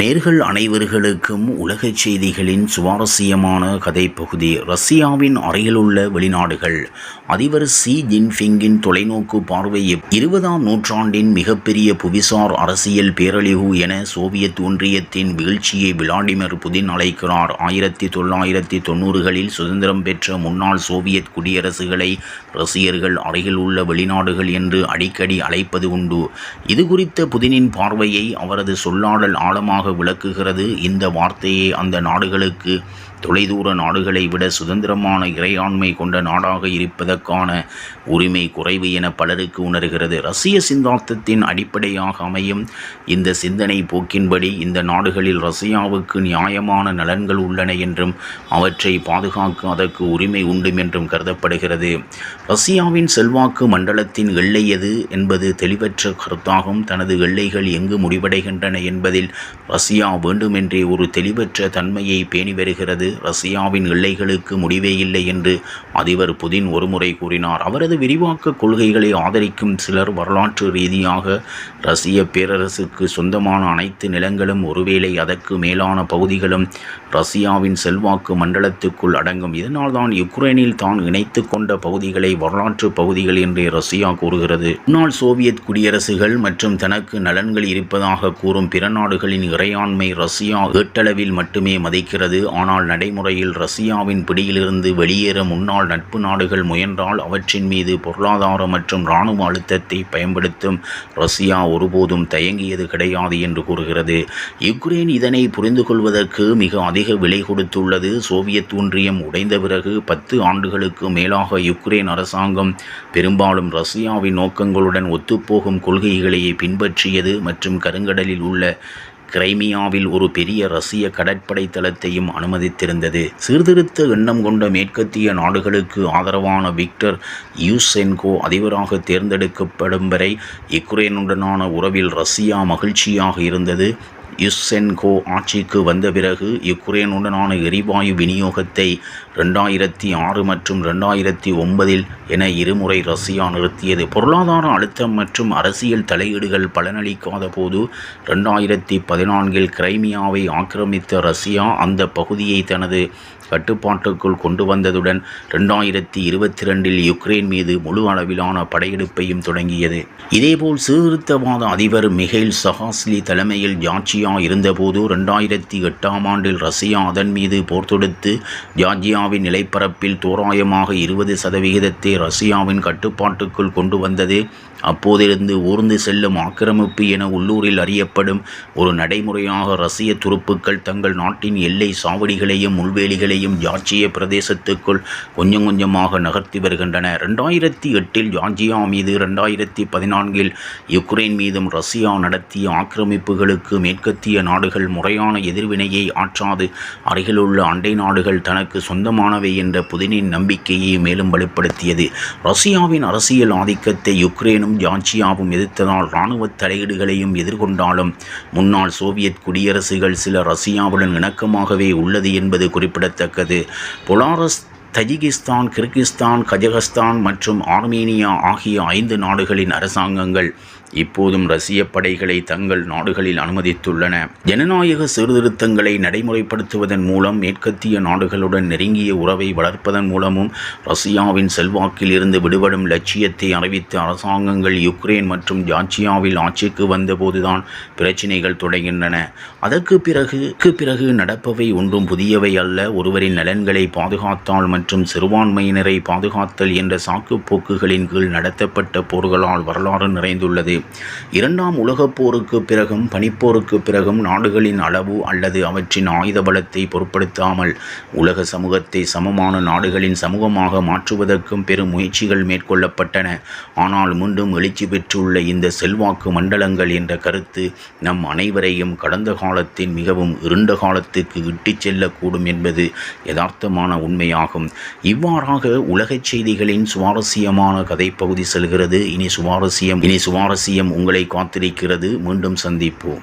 நேர்கள் அனைவர்களுக்கும் உலகச் செய்திகளின் சுவாரஸ்யமான கதைப்பகுதி ரஷ்யாவின் அருகிலுள்ள வெளிநாடுகள். அதிபர் சி ஜின்பிங்கின் தொலைநோக்கு பார்வை இருபதாம் நூற்றாண்டின் மிகப்பெரிய புவிசார் அரசியல் பேரழிவு என சோவியத் ஒன்றியத்தின் வீழ்ச்சியை விளாடிமிர் புதின் அழைக்கிறார். ஆயிரத்தி தொள்ளாயிரத்தி தொண்ணூறுகளில் சுதந்திரம் பெற்ற முன்னாள் சோவியத் குடியரசுகளை ரஷ்யர்கள் அருகில் உள்ள வெளிநாடுகள் என்று அடிக்கடி அழைப்பது உண்டு. இது குறித்த புதினின் பார்வையை அவரது சொல்லாடல் ஆழமாக விளக்குகிறது. இந்த வார்த்தையை அந்த நாடுகளுக்கு தொலைதூர நாடுகளை விட சுதந்திரமான இறையாண்மை கொண்ட நாடாக இருப்பதற்கான உரிமை குறைவு என பலருக்கு உணர்கிறது. ரஷ்ய சிந்தாந்தத்தின் அடிப்படையாக அமையும் இந்த சிந்தனை போக்கின்படி இந்த நாடுகளில் ரஷ்யாவுக்கு நியாயமான நலன்கள் உள்ளன என்றும் அவற்றை பாதுகாக்க அதற்கு உரிமை உண்டு என்றும் கருதப்படுகிறது. ரஷ்யாவின் செல்வாக்கு மண்டலத்தின் எல்லை எது என்பது தெளிவற்ற கருத்தாகும். தனது எல்லைகள் எங்கு முடிவடைகின்றன என்பதில் ரஷ்யா வேண்டுமென்றே ஒரு தெளிவற்ற தன்மையை பேணி வருகிறது ரஷ்யாவின் எல்லைகளுக்கு முடிவே இல்லை என்று அதிபர் புதின் ஒருமுறை கூறினார். அவரது விரிவாக்க கொள்கைகளை ஆதரிக்கும் சிலர் வரலாற்று ரீதியாக ரஷ்ய பேரரசுக்கு சொந்தமான அனைத்து நிலங்களும் ஒருவேளை அதற்கு மேலான பகுதிகளும் ரஷ்யாவின் செல்வாக்கு மண்டலத்துக்குள் அடங்கும். இதனால்தான் யுக்ரைனில் தான் இணைத்து கொண்ட பகுதிகளை வரலாற்று பகுதிகள் என்று ரஷ்யா கூறுகிறது. முன்னாள் சோவியத் குடியரசுகள் மற்றும் தனக்கு நலன்கள் இருப்பதாக கூறும் பிற நாடுகளின் இறையாண்மை ரஷ்யா ஏட்டளவில் மட்டுமே மதிக்கிறது. ஆனால் நடைமுறையில் ரஷ்யாவின் பிடியிலிருந்து வெளியேற முன்னாள் நட்பு நாடுகள் முயன்றால் அவற்றின் மீது பொருளாதார மற்றும் இராணுவ அழுத்தத்தை பயன்படுத்தும் ரஷ்யா ஒருபோதும் தயங்கியது கிடையாது என்று கூறுகிறது. யுக்ரைன் இதனை புரிந்து கொள்வதற்கு மிக அதிக விலை கொடுத்துள்ளது. சோவியத் ஒன்றியம் உடைந்த பிறகு பத்து ஆண்டுகளுக்கு மேலாக யுக்ரைன் அரசாங்கம் பெரும்பாலும் ரஷ்யாவின் நோக்கங்களுடன் ஒத்துப்போகும் கொள்கைகளையே பின்பற்றியது மற்றும் கருங்கடலில் உள்ள கிரைமியாவில் ஒரு பெரிய ரஷ்ய கடற்படை தளத்தையும் அனுமதித்திருந்தது. சீர்திருத்த எண்ணம் கொண்ட மேற்கத்திய நாடுகளுக்கு ஆதரவான விக்டர் யூசென்கோ அதிபராக தேர்ந்தெடுக்கப்படும் வரை யுக்ரைனுடனான உறவில் ரஷ்யா மகிழ்ச்சியாக இருந்தது. யுஸ்சென்கோ ஆட்சிக்கு வந்த பிறகு யுக்ரைனுடனான எரிவாயு விநியோகத்தை ரெண்டாயிரத்தி ஆறு மற்றும் ரெண்டாயிரத்தி ஒன்பதில் என இருமுறை ரஷ்யா நிறுத்தியது. பொருளாதார அழுத்தம் மற்றும் அரசியல் தலையீடுகள் பலனளிக்காத போது ரெண்டாயிரத்தி பதினான்கில் கிரைமியாவை ஆக்கிரமித்த ரஷ்யா அந்த பகுதியை தனது கட்டுப்பாட்டுக்குள் கொண்டு வந்ததுடன் ரெண்டாயிரத்தி இருபத்தி ரெண்டில் யுக்ரைன் மீது முழு அளவிலான படையெடுப்பையும் தொடங்கியது. இதேபோல் சீர்திருத்தவாத அதிபர் மிகைல் சஹாஸ்லி தலைமையில் ஜார்ஜியா இருந்தபோது ரெண்டாயிரத்தி எட்டாம் ஆண்டில் ரஷ்யா அதன் மீது போர் தொடுத்து ஜார்ஜியாவின் நிலைப்பரப்பில் தோராயமாக இருபது சதவிகிதத்தை ரஷ்யாவின் கட்டுப்பாட்டுக்குள் கொண்டு வந்தது. அப்போதிருந்து ஊர்ந்து செல்லும் ஆக்கிரமிப்பு என உள்ளூரில் அறியப்படும் ஒரு நடைமுறையாக ரஷ்ய துருப்புக்கள் தங்கள் நாட்டின் எல்லை சாவடிகளையும் முள்வேலிகளையும் ஜார்ஜிய பிரதேசத்துக்குள் கொஞ்சம் கொஞ்சமாக நகர்த்தி வருகின்றன. ரெண்டாயிரத்தி எட்டில் ஜார்ஜியா மீது ரெண்டாயிரத்தி பதினான்கில் யுக்ரைன் மீதும் ரஷ்யா நடத்திய ஆக்கிரமிப்புகளுக்கு மேற்கத்திய நாடுகள் முறையான எதிர்வினையை ஆற்றாது. அருகிலுள்ள அண்டை நாடுகள் தனக்கு சொந்தமானவை என்ற புதினின் நம்பிக்கையை மேலும் வலுப்படுத்தியது. ரஷ்யாவின் அரசியல் ஆதிக்கத்தை யுக்ரேனும் ஜார்ஜியாவும் எதிர்த்ததால் இராணுவ தலையீடுகளையும் எதிர்கொண்டாலும் முன்னாள் சோவியத் குடியரசுகள் சில ரஷ்யாவுடன் இணக்கமாகவே உள்ளது என்பது குறிப்பிடத்தக்கது. பொலாரஸ் தஜிகிஸ்தான் கிர்கிஸ்தான் கஜகஸ்தான் மற்றும் ஆர்மேனியா ஆகிய ஐந்து நாடுகளின் அரசாங்கங்கள் இப்போதும் ரஷ்ய படைகளை தங்கள் நாடுகளில் அனுமதித்துள்ளன. ஜனநாயக சீர்திருத்தங்களை நடைமுறைப்படுத்துவதன் மூலம் மேற்கத்திய நாடுகளுடன் நெருங்கிய உறவை வளர்ப்பதன் மூலமும் ரஷ்யாவின் செல்வாக்கில் இருந்து விடுபடும் லட்சியத்தை அறிவித்த அரசாங்கங்கள் யுக்ரைன் மற்றும் ஜார்ஜியாவில் ஆட்சிக்கு வந்தபோதுதான் பிரச்சினைகள் தொடங்கின்றன அதற்கு பிறகு பிறகு நடப்பவை ஒன்றும் புதியவை அல்ல. ஒருவரின் நலன்களை பாதுகாத்தால் மற்றும் சிறுபான்மையினரை பாதுகாத்தல் என்ற சாக்குப்போக்குகளின் கீழ் நடத்தப்பட்ட போர்களால் வரலாறு நிறைந்துள்ளது. இரண்டாம் உலகப் போருக்கு பிறகும் பனிப்போருக்கு பிறகும் நாடுகளின் அளவு அல்லது அவற்றின் ஆயுத பலத்தை பொருட்படுத்தாமல் உலக சமூகத்தை சமமான நாடுகளின் சமூகமாக மாற்றுவதற்கும் பெரும் முயற்சிகள் மேற்கொள்ளப்பட்டன. ஆனால் மீண்டும் எழுச்சி பெற்றுள்ள இந்த செல்வாக்கு மண்டலங்கள் என்ற கருத்து நம் அனைவரையும் கடந்த காலத்தின் மிகவும் இருண்ட காலத்துக்கு இட்டுச் செல்லக்கூடும் என்பது யதார்த்தமான உண்மையாகும். இவ்வாறாக உலகச் செய்திகளின் சுவாரஸ்யமான கதைப்பகுதி செல்கிறது. இனி சுவாரஸ்யம் இனி சுவாரஸ்யம் உங்களை காத்திருக்கிறது. மீண்டும் சந்திப்போம்.